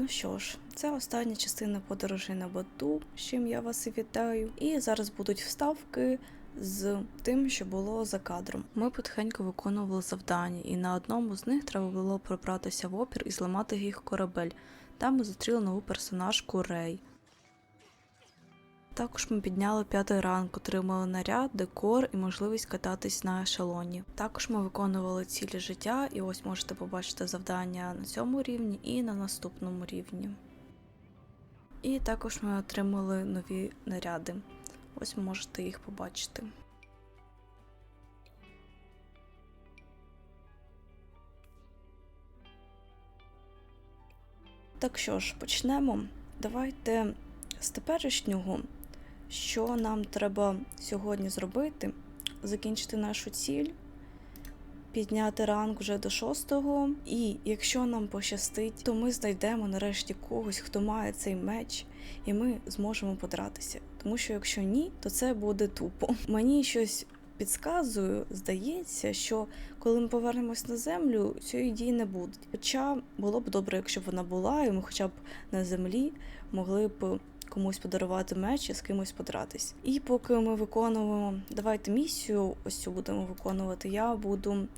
Ну що ж, це остання частина подорожі на Бату, з чим я вас і вітаю. І зараз будуть вставки з тим, що було за кадром. Ми потихеньку виконували завдання, і на одному з них треба було пробратися в опір і зламати їх корабель. Там ми зустріли нову персонажку Рей. Також ми підняли п'ятий ранг, отримали наряд, декор і можливість кататись на ешелоні. Також ми виконували цілі життя, і ось можете побачити завдання на цьому рівні і на наступному рівні. І також ми отримали нові наряди. Ось можете їх побачити. Так що ж, почнемо. Давайте з теперішнього, що нам треба сьогодні зробити, закінчити нашу ціль, підняти ранг вже до шостого. І якщо нам пощастить, то ми знайдемо нарешті когось, хто має цей меч, і ми зможемо подратися. Тому що якщо ні, то це буде тупо. Мені щось підказує, здається, що коли ми повернемось на землю, цієї дії не буде. Хоча було б добре, якщо б вона була, і ми хоча б на землі могли б комусь подарувати меч і з кимось подратись. І поки ми виконуємо, давайте місію, ось цю будемо виконувати, я буду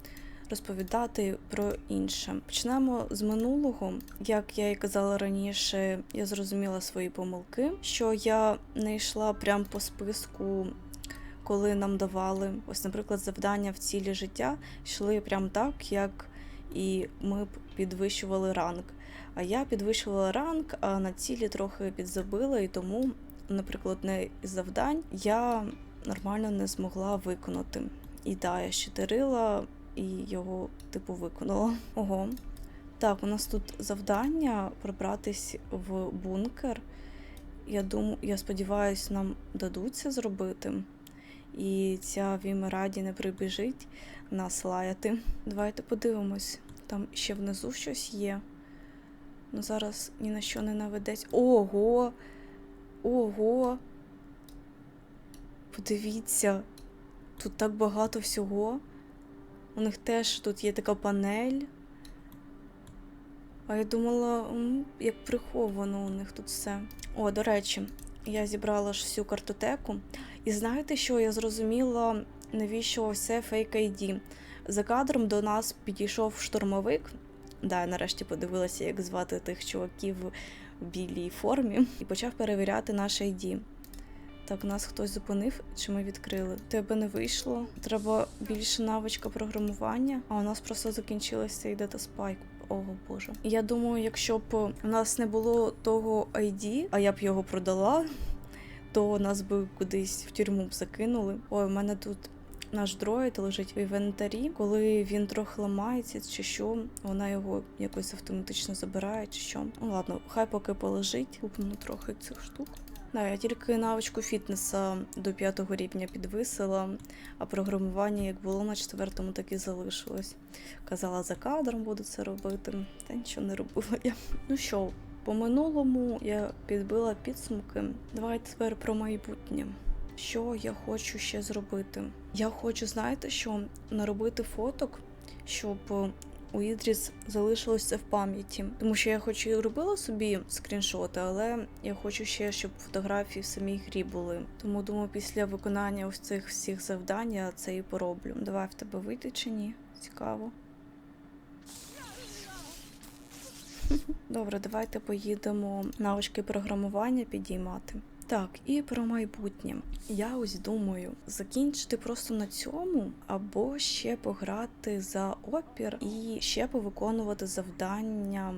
розповідати про інше. Почнемо з минулого. Як я і казала раніше, я зрозуміла свої помилки, що я не йшла прямо по списку. Коли нам давали, ось, наприклад, завдання в цілі життя йшли прям так, як і ми б підвищували ранг. А я підвищувала ранг, а на цілі трохи підзабила, і тому, наприклад, одне із завдань я нормально не змогла виконати. І да, я щитерила і його, типу, виконала. Ого. Так, у нас тут завдання пробратись в бункер. Я думаю, я сподіваюся, нам дадуть це зробити. І ця Вімераді не прибіжить нас лаяти. Давайте подивимось. Там ще внизу щось є. Ну зараз ні на що не наведеться. Ого! Ого! Подивіться, тут так багато всього. У них теж тут є така панель. А я думала, як приховано у них тут все. О, до речі, я зібрала ж всю картотеку. І знаєте що? Я зрозуміла, навіщо все фейк ID. За кадром до нас підійшов штурмовик. Да, я нарешті подивилася, як звати тих чуваків в білій формі, і почав перевіряти наш ID. Так, нас хтось зупинив, чи ми відкрили? Тебе не вийшло. Треба більше навичка програмування, а у нас просто закінчилася цей датаспайк. Ого боже. Я думаю, якщо б у нас не було того ID, а я б його продала, то нас би кудись в тюрму б закинули. Ой, у мене тут наш дроїд лежить в інвентарі. Коли він трохи ламається чи що, вона його якось автоматично забирає, чи що. Ну ладно, хай поки полежить, купну трохи цих штук. Да, я тільки навичку фітнеса до п'ятого рівня підвисила, а програмування як було на четвертому, так і залишилось. Казала, за кадром буду це робити, та нічого не робила я. Ну що, по минулому я підбила підсумки. Давайте тепер про майбутнє. Що я хочу ще зробити? Я хочу, знаєте, що наробити фоток, щоб у Ідріс залишилося в пам'яті. Тому що я хоч і робила собі скріншоти, але я хочу ще, щоб фотографії в самій грі були. Тому думаю, після виконання ось цих всіх завдань я це і пороблю. Давай в тебе вийти чи ні? Цікаво. Добре, давайте поїдемо навички програмування підіймати. Так, і про майбутнє. Я ось думаю закінчити просто на цьому, або ще пограти за опір і ще повиконувати завдання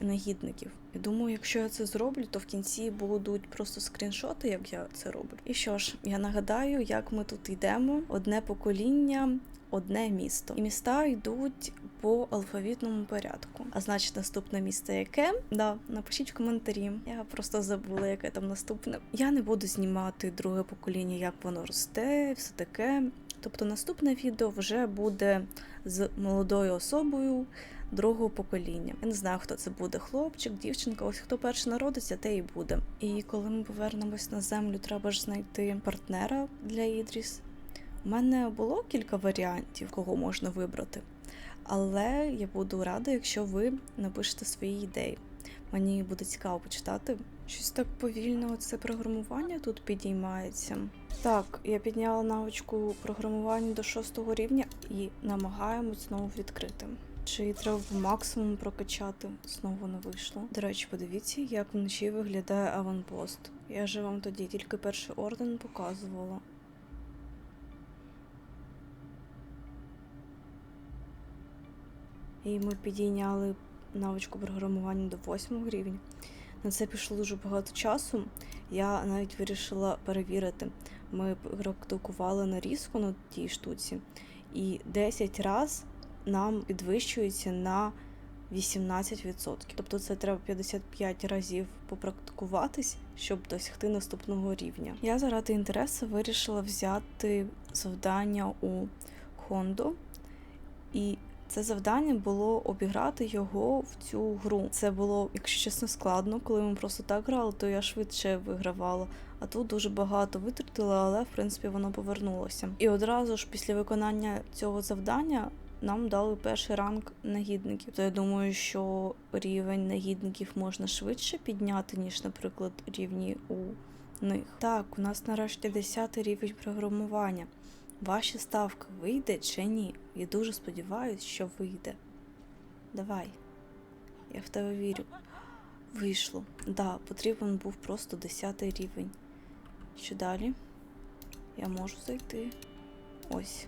негідників. Я думаю, якщо я це зроблю, то в кінці будуть просто скріншоти, як я це роблю. І що ж, я нагадаю, як ми тут йдемо: одне покоління. Одне місто, і міста йдуть по алфавітному порядку. А значить, наступне місто яке? Да, напишіть в коментарі. Я просто забула, яке там наступне. Я не буду знімати друге покоління, як воно росте, все таке. Тобто, наступне відео вже буде з молодою особою другого покоління. Я не знаю, хто це буде: хлопчик, дівчинка. Ось хто перший народиться, те і буде. І коли ми повернемось на землю, треба ж знайти партнера для Ідріс. У мене було кілька варіантів, кого можна вибрати, але я буду рада, якщо ви напишете свої ідеї. Мені буде цікаво почитати. Щось так повільно це програмування тут підіймається. Так, я підняла навичку програмування до шостого рівня і намагаємось знову відкрити. Чи треба по максимуму прокачати? Знову не вийшло. До речі, подивіться, як вночі виглядає аванпост. Я же вам тоді тільки перший орден показувала. І ми підійняли навичку програмування до восьмого рівня. На це пішло дуже багато часу. Я навіть вирішила перевірити. Ми практикували нарізку на тій штуці, і 10 разів нам підвищується на 18%. Тобто це треба 55 разів попрактикуватись, щоб досягти наступного рівня. Я заради інтересу вирішила взяти завдання у Хондо, і це завдання було обіграти його в цю гру. Це було, якщо чесно, складно. Коли ми просто так грали, то я швидше вигравала. А тут дуже багато витратила, але в принципі воно повернулося. І одразу ж після виконання цього завдання нам дали перший ранг нагідників. То я думаю, що рівень нагідників можна швидше підняти, ніж, наприклад, рівні у них. Так, у нас нарешті 10 рівень програмування. Ваша ставка вийде чи ні? Я дуже сподіваюся, що вийде. Давай. Я в тебе вірю. Вийшло. Да, потрібен був просто 10 рівень. Що далі? Я можу зайти. Ось.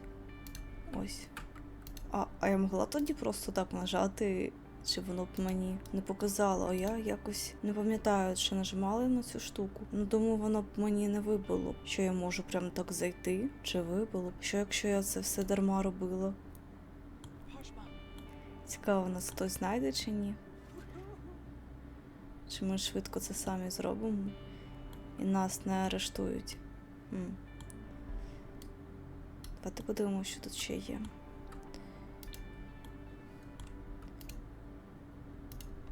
Ось. А, а я могла тоді просто так нажати, чи воно б мені не показало, а я якось не пам'ятаю, чи нажимала на цю штуку. Ну думаю, воно б мені не вибило, що я можу прям так зайти, чи вибило. Що якщо я це все дарма робила? Цікаво, нас хтось знайде чи ні? Чи ми швидко це самі зробимо і нас не арештують? М. Давайте подивимося, що тут ще є.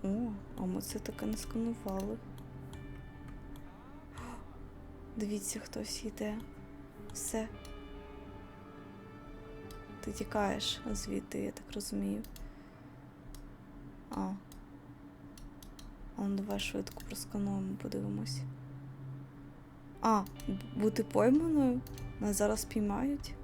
О, а ми це таке не сканували. Дивіться, хтось йде. Все. Ти тікаєш звідти, я так розумію. А. А ну давай швидко проскануємо, подивимось. А, бути пойманою? Нас зараз піймають?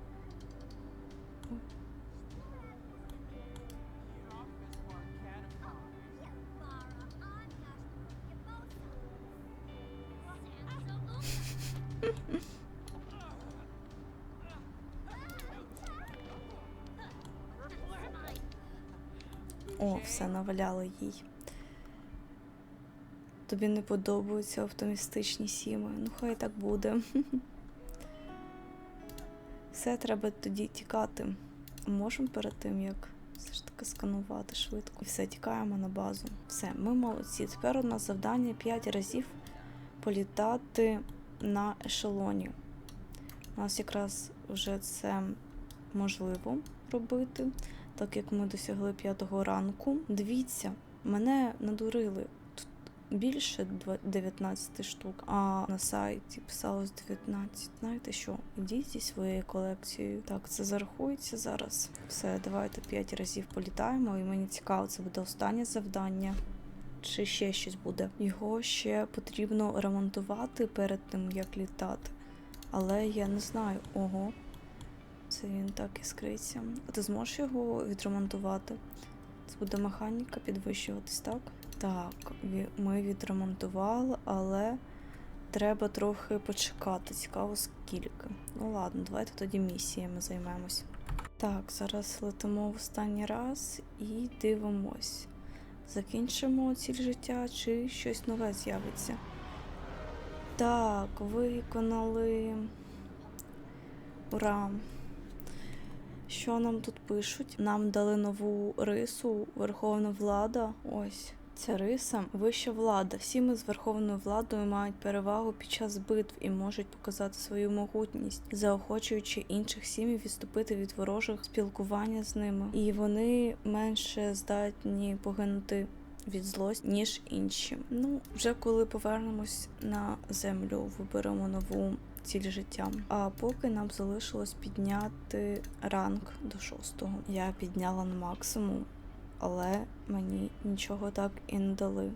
О, все наваляли їй. Тобі не подобаються оптимістичні сіми. Ну, хай так буде. Все, треба тоді тікати. Можемо перед тим, як все ж таки сканувати швидко. Все, тікаємо на базу. Все, ми молодці. Тепер у нас завдання 5 разів політати на ешелоні. У нас якраз вже це можливо робити, так як ми досягли п'ятого ранку. Дивіться, мене надурили. Більше два- 19 штук, а на сайті писалось 19. Знаєте що? Ідіть зі своєю колекцією. Так, це зарахується зараз. Все, давайте 5 разів політаємо, і мені цікаво, це буде останнє завдання. Чи ще щось буде? Його ще потрібно ремонтувати перед тим, як літати. Але я не знаю. Ого. Це він так іскриться. А ти зможеш його відремонтувати? Це буде механіка підвищуватись, так? Так, ми відремонтували, але треба трохи почекати. Цікаво, скільки. Ну ладно, давайте тоді місіями займемось. Так, зараз летимо в останній раз і дивимось. Закінчимо ціль життя чи щось нове з'явиться. Так, виконали. Ура! Що нам тут пишуть? Нам дали нову рису Верховна Влада. Ось. Ця риса вища влада. Всі ми з верховною владою мають перевагу під час битв і можуть показати свою могутність, заохочуючи інших сім'їв відступити від ворожих спілкування з ними. І вони менше здатні погинути від злості, ніж інші. Ну, вже коли повернемось на землю, виберемо нову ціль життя. А поки нам залишилось підняти ранг до шостого. Я підняла на максимум, але мені нічого так і не дали.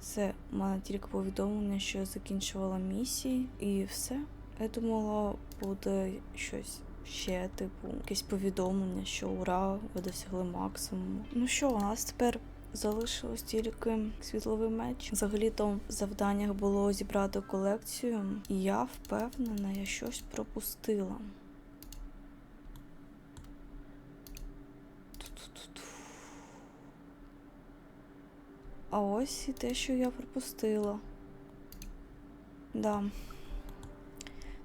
Все, у мене тільки повідомлення, що я закінчувала місії, і все. Я думала, буде щось ще, типу, якесь повідомлення, що ура, ви досягли максимуму. Ну що, у нас тепер залишилось тільки світловий меч. Взагалі-то в завданнях було зібрати колекцію, і я впевнена, я щось пропустила. А ось і те, що я пропустила. Да.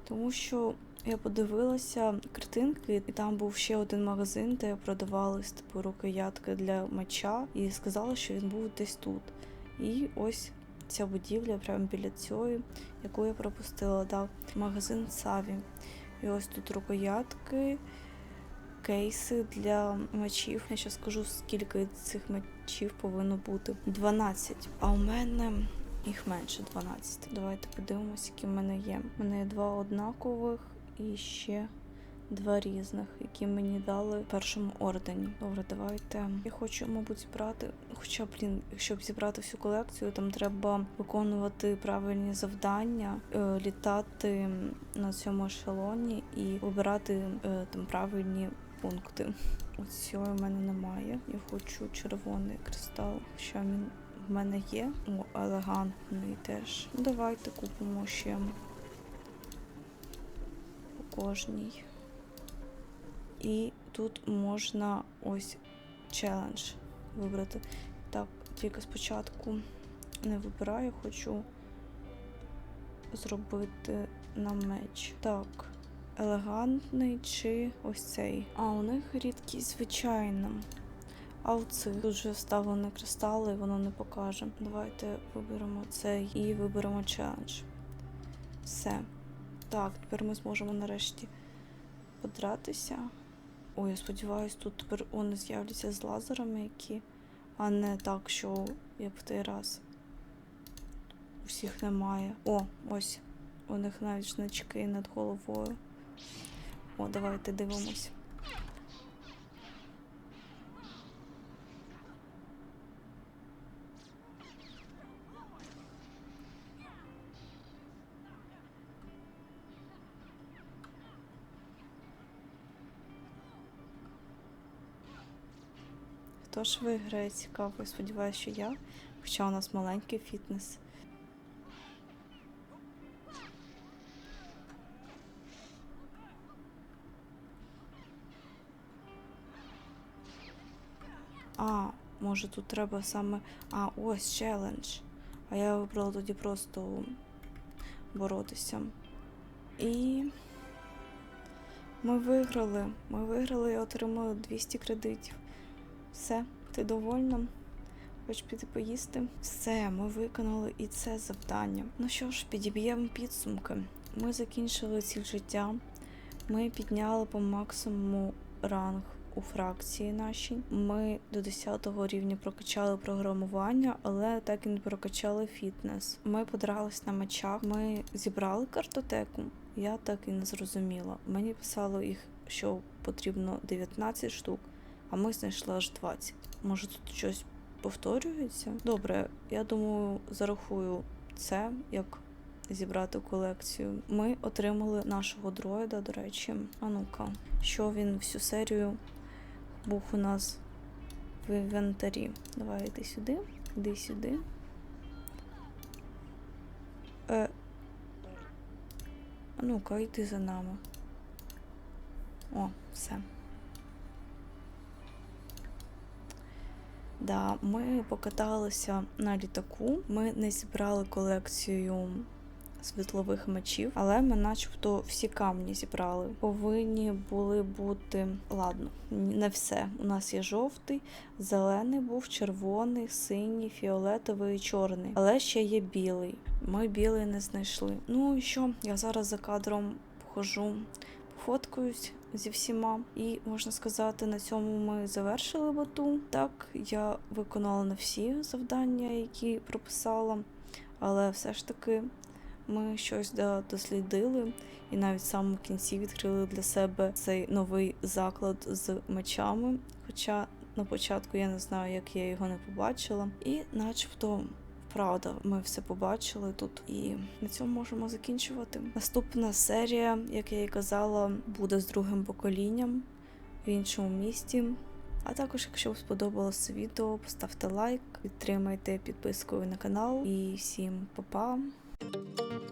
Тому що я подивилася картинки, і там був ще один магазин, де продавались типу рукоятки для меча, і сказали, що він був десь тут. І ось ця будівля прямо біля цієї, яку я пропустила, да, магазин Саві. І ось тут рукоятки, кейси для мечів. Я ще скажу, скільки цих мечів повинно бути. 12. А у мене їх менше 12. Давайте подивимось, які в мене є. У мене є два однакових і ще два різних, які мені дали в першому ордені. Добре, давайте. Я хочу, мабуть, зібрати. Хоча, блін, щоб зібрати всю колекцію, там треба виконувати правильні завдання, е, літати на цьому ешелоні і вибирати е, там правильні пункти. Ось цього в мене немає. Я хочу червоний кристал, що він в мене є. О, елегантний теж. Ну, Давайте купимо ще по кожній. І тут можна ось челендж вибрати. Так, тільки спочатку не вибираю, хочу зробити на меч. Так, елегантний чи ось цей. А у них рідкість звичайна. А у цих тут вставлені кристали, воно не покаже. Давайте виберемо цей і виберемо челендж. Все. Так, тепер ми зможемо нарешті подратися. Ой, я сподіваюся, тут тепер вони з'являться з лазерами, які, а не так, що як в той раз. Усіх немає. О, ось. У них навіть значки над головою. О, давайте дивимось. Хто ж виграє цікаво? Сподіваюся, що я. Хоча у нас маленький фітнес. А, може тут треба саме. А, ось челендж. А я вибрала тоді просто боротися. І ми виграли. Ми виграли і отримали 200 кредитів. Все, ти довольна? Хоч піти поїсти? Все, ми виконали і це завдання. Ну що ж, підіб'ємо підсумки. Ми закінчили ціль життя. Ми підняли по максимуму ранг у фракції нашій. Ми до 10 рівня прокачали програмування, але так і не прокачали фітнес. Ми подрались на мечах. Ми зібрали картотеку. Я так і не зрозуміла. Мені писало їх, що потрібно 19 штук а ми знайшли аж 20. Може тут щось повторюється? Добре, я думаю, зарахую це як зібрати колекцію. Ми отримали нашого дроїда, до речі. А ну-ка, що він всю серію був у нас в інвентарі. Давай йди сюди, йди сюди. Е, Ну-ка, йди за нами. О, все. Да, ми покаталися на літаку. Ми не зібрали колекцію світлових мечів, але ми, начебто, всі камні зібрали. Повинні були бути ладно, не все. У нас є жовтий, зелений був, червоний, синій, фіолетовий і чорний. Але ще є білий. Ми білий не знайшли. Ну і що? Я зараз за кадром похожу, пофоткаюсь зі всіма. І можна сказати, на цьому ми завершили бату. Так, я виконала не всі завдання, які прописала, але все ж таки ми щось дослідили. І навіть в самому кінці відкрили для себе цей новий заклад з мечами. Хоча на початку я не знаю, як я його не побачила. І начебто, правда, ми все побачили тут і на цьому можемо закінчувати. Наступна серія, як я і казала, буде з другим поколінням в іншому місті. А також, якщо вам сподобалося відео, поставте лайк, підтримайте підпискою на канал і всім па-па! Thank you.